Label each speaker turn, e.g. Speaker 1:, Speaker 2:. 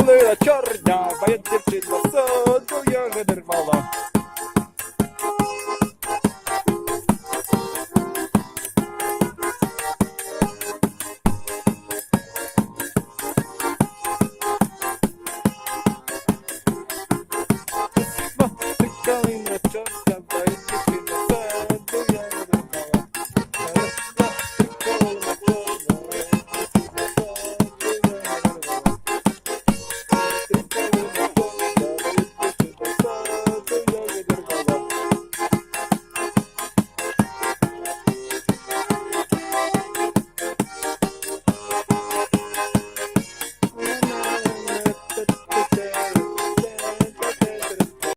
Speaker 1: Галина чорня, моя дівчина саду я не дервала. Going